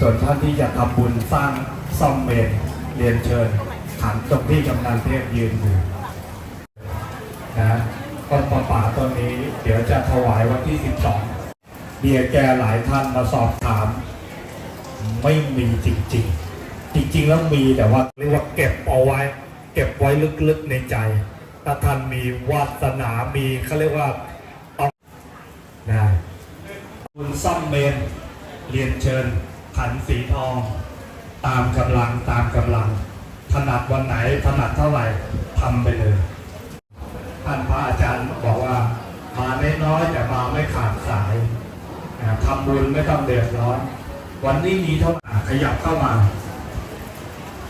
ส่วนท่านที่จะทำบุญสร้างซ่อมเมนเรียนเชิญหันตรงที่กำนันเทพยืนอยู่นะต้นประป่าต้นนี้ เดี๋ยวจะถวายวันที่ 12เบียแกหลายท่านมาสอบถาม ไม่มีจริง ๆ จริง ๆ แล้วมีแต่ว่าเรียกว่าเก็บเอาไว้ เก็บไว้ลึกๆในใจถ้าท่านมีวาสนามีเขาเรียกว่าต้องนะคุณซ่อมเมนเรียนเชิญ ขันสีทอง ตามกำลังตามกำลัง ถนัดวันไหนถนัดเท่าไหร่ทำไปเลยท่านพระอาจารย์บอกว่า มาน้อยแต่มาไม่ขาดสายทำบุญไม่ต้องเดือดร้อน วันนี้มีเท่าไหร่ขยับเข้ามา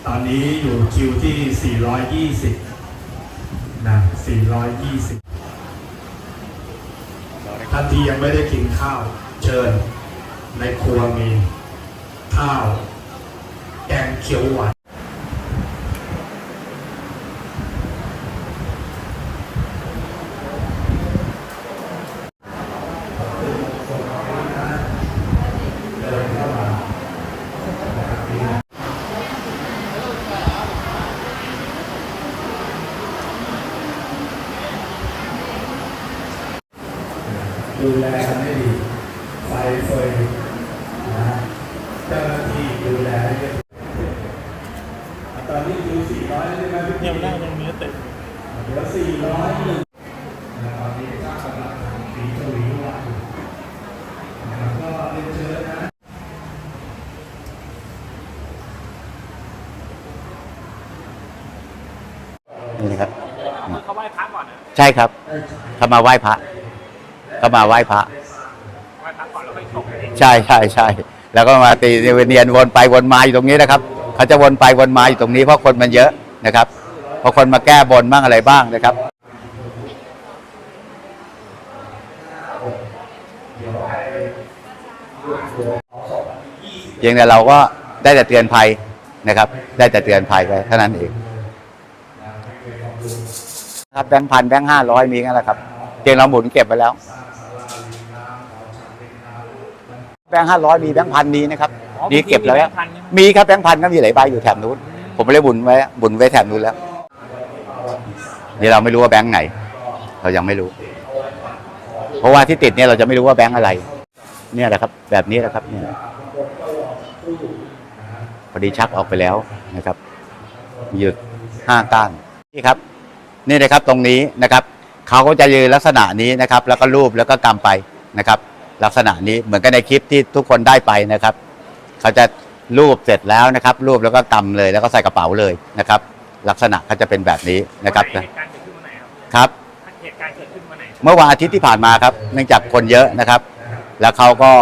ตอนนี้อยู่คิวที่ 420นะ420ท่านที่ยังไม่ได้กินข้าวเชิญในครัวมี ข้าวแกงเขียวหวานเดินเข้ามานะครับนี่นะดูแลกันให้ดี ไฟเฟยนะเจ้าหน้าที่ ดูแลให้เรียบร้อยตอนนี้ดู400ใช่ไหมพี่เนี่ยมันนั่งตรงนี้ติดเหลือ400หนึ่งนะตอนนี้สร้างกำลังสีชวีวันนะครับก็เรียนเชิญนะนี่นะครับเขาไหว้พระก่อนนะใช่ครับ เขามาไหว้พระเขามาไหว้พระไหว้พระก่อนแล้วค่อยชกกันเองใช่ใช่ใช่ แล้วก็มาตีเนียนวนไปวนมาอยู่ตรงนี้นะครับเขาจะวนไปวนมาอยู่ตรงนี้เพราะคนมันเยอะนะครับเพราะคนมาแก้บนบ้างอะไรบ้างนะครับเพียงแต่เราก็ได้แต่เตือนภัยนะครับ ได้แต่เตือนภัยไปเท่านั้นเองครับแบงค์พันแบงค์ห้าร้อยมีงั้นแหละครับเพียงเราหมุนเก็บไปแล้ว แบ งค์ห้าร้อยมีแบงค์พันมีนะครับนี่เก็บแล้วพันมีครับแบงค์พันก็มีหลายใบอยู่แถบนู้น ผมไม่ได้บุญไว้บุญไว้แถบนู้นแล้วนี่เราไม่รู้ว่าแบงค์ไหน เรายังไม่รู้ เพราะว่าที่ติดเนี่ยเราจะไม่รู้ว่าแบงค์อะไร เนี่ยแหละครับ แบบนี้แหละครับ เนี่ยพอดีชักออกไปแล้วนะครับมีอยู่ห้าก้านนี่ครับ นี่นะครับตรงนี้นะครับเขาก็จะยืนลักษณะนี้นะครับ แล้วก็รูปแล้วก็กำไปนะครับ ลักษณะนี้เหมือนกันในคลิปที่ทุกคนได้ไปนะครับ เขาจะรูปเสร็จแล้วนะครับ รูปแล้วก็กำเลยแล้วก็ใส่กระเป๋าเลยนะครับ ลักษณะเขาจะเป็นแบบนี้นะครับเหตุการณ์เกิดขึ้นวันไหนครับครับเหตุการณ์เกิดขึ้นวันไหนเมื่อวันอาทิตย์ที่ผ่านมาครับ เนื่องจากคนเยอะนะครับ แล้วเขาก็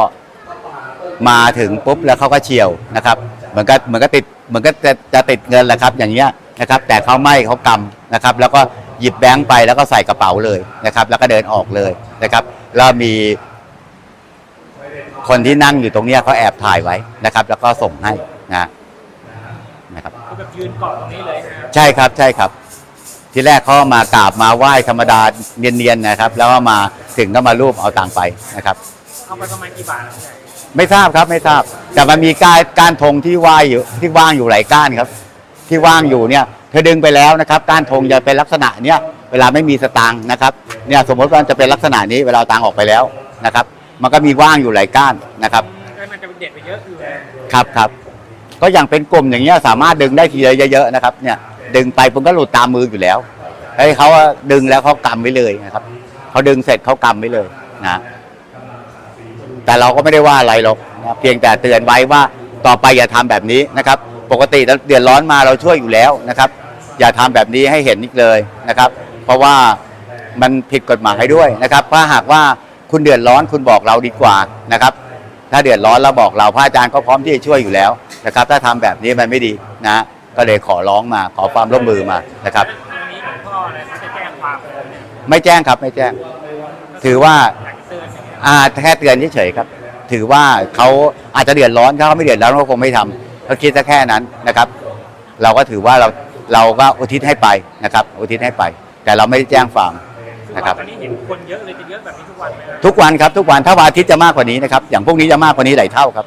มาถึงปุ๊บแล้วเขาก็เฉียวนะครับเหมือนกับเหมือนกับติดเหมือนกับจะจะติดเงินแหละครับ อย่างเงี้ยนะครับ แต่เขาไม่เขากำนะครับ แล้วก็หยิบแบงค์ไปแล้วก็ใส่กระเป๋าเลยนะครับ แล้วก็เดินออกเลยนะครับ แล้วมี คนที่นั่งอยู่ตรงเนี้ยเขาแอบถ่ายไว้นะครับ แล้วก็ส่งให้นะนะครับคือแบบยืนเกาะตรงนี้เลยนะครับใช่ครับใช่ครับ ที่แรกเขามากราบมาไหว้ธรรมดาเนียนๆนะครับ แล้วก็มาถึงก็มารูปเอาตังค์ไปนะครับ เอาไปประมาณกี่บาทครับไม่ทราบครับไม่ทราบ แต่มันมีก้านก้านธงที่ว่ายอยู่ที่ว่างอยู่หลายก้านครับ ที่ว่างอยู่เนี่ยเธอดึงไปแล้วนะครับ ก้านธงจะเป็นลักษณะเนี้ยเวลาไม่มีสตางค์นะครับเนี่ยสมมติว่าจะเป็นลักษณะนี้เวลาเอาตังค์ออกไปแล้วนะครับ มันก็มีว่างอยู่หลายก้านนะครับแล้วมันจะเป็นเด็ดไปเยอะอยู่ครับครับก็อย่างเป็นกลมอย่างเงี้ยสามารถดึงได้ทีละเยอะๆนะครับ เนี่ยดึงไปมันก็หลุดตามมืออยู่แล้วไอ้เขาดึงแล้วเขากำไว้เลยนะครับเขาดึงเสร็จเขากำไว้เลยนะแต่เราก็ไม่ได้ว่าอะไรหรอกนะเพียงแต่เตือนไว้ว่าต่อไปอย่าทำแบบนี้นะครับ ปกติเดือดร้อนมาเราช่วยอยู่แล้วนะครับ อย่าทำแบบนี้ให้เห็นอีกเลยนะครับ เพราะว่ามันผิดกฎหมายด้วยนะครับถ้าหากว่า คุณเดือดร้อนคุณบอกเราดีกว่านะครับ ถ้าเดือดร้อนเราบอกเราพระอาจารย์ก็พร้อมที่จะช่วยอยู่แล้วนะครับ ถ้าทำแบบนี้มันไม่ดีนะ ก็เลยขอร้องมาขอความร่วมมือมานะครับตรงนี้หลวงพ่ออะไรเขาจะแจ้งความเลยเนี่ยไม่แจ้งครับไม่แจ้ง ถือว่าอ่าแค่เตือนเฉยๆครับ ถือว่าเขาอาจจะเดือดร้อนถ้าเขาไม่เดือดร้อนก็คงไม่ทำเขาคิดแค่นั้นนะครับ เราก็ถือว่าเราเราก็อุทิศให้ไปนะครับ อุทิศให้ไป แต่เราไม่ได้แจ้งความ นะครับตอนนี้เห็นคนเยอะเลยจะเยอะแบบนี้ทุกวันเลยนะทุกวันครับทุกวันถ้าวันอาทิตย์จะมากกว่านี้นะครับอย่างพวกนี้จะมากกว่านี้หลายเท่าครับ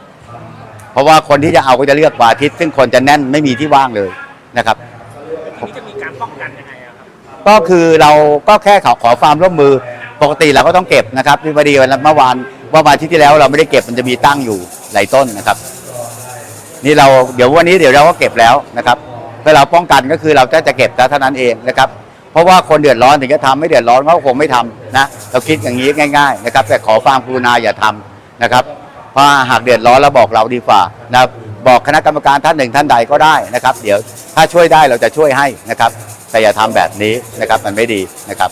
เพราะว่าคนที่จะเอาก็จะเลือกวันอาทิตย์ซึ่งคนจะแน่นไม่มีที่ว่างเลยนะครับ ทีนี้จะมีการป้องกันยังไงอะครับก็คือเราก็แค่ขอขอความร่วมมือปกติเราก็ต้องเก็บนะครับที่พอดีวันเมื่อวานเมื่อวานอาที่ที่แล้วเราไม่ได้เก็บมันจะมีตั้งอยู่หลายต้นนะครับ นี่เราเดี๋ยววันนี้เดี๋ยวเราก็เก็บแล้วนะครับเพื่อเราป้องกันก็คือเราจะจะเก็บแล้วเท่านั้นเองนะครับ เพราะว่าคนเดือดร้อนถึงจะทำไม่เดือดร้อนเขาคงไม่ทำนะเราคิดอย่างนี้ง่าย ๆ นะครับ แต่ขอความกรุณาอย่าทำนะครับเพราะหากเดือดร้อนแล้วบอกเราดีกว่านะครับบอกคณะกรรมการท่านหนึ่งท่านใดก็ได้นะครับ เดี๋ยวถ้าช่วยได้เราจะช่วยให้นะครับ แต่อย่าทำแบบนี้นะครับมันไม่ดีนะครับ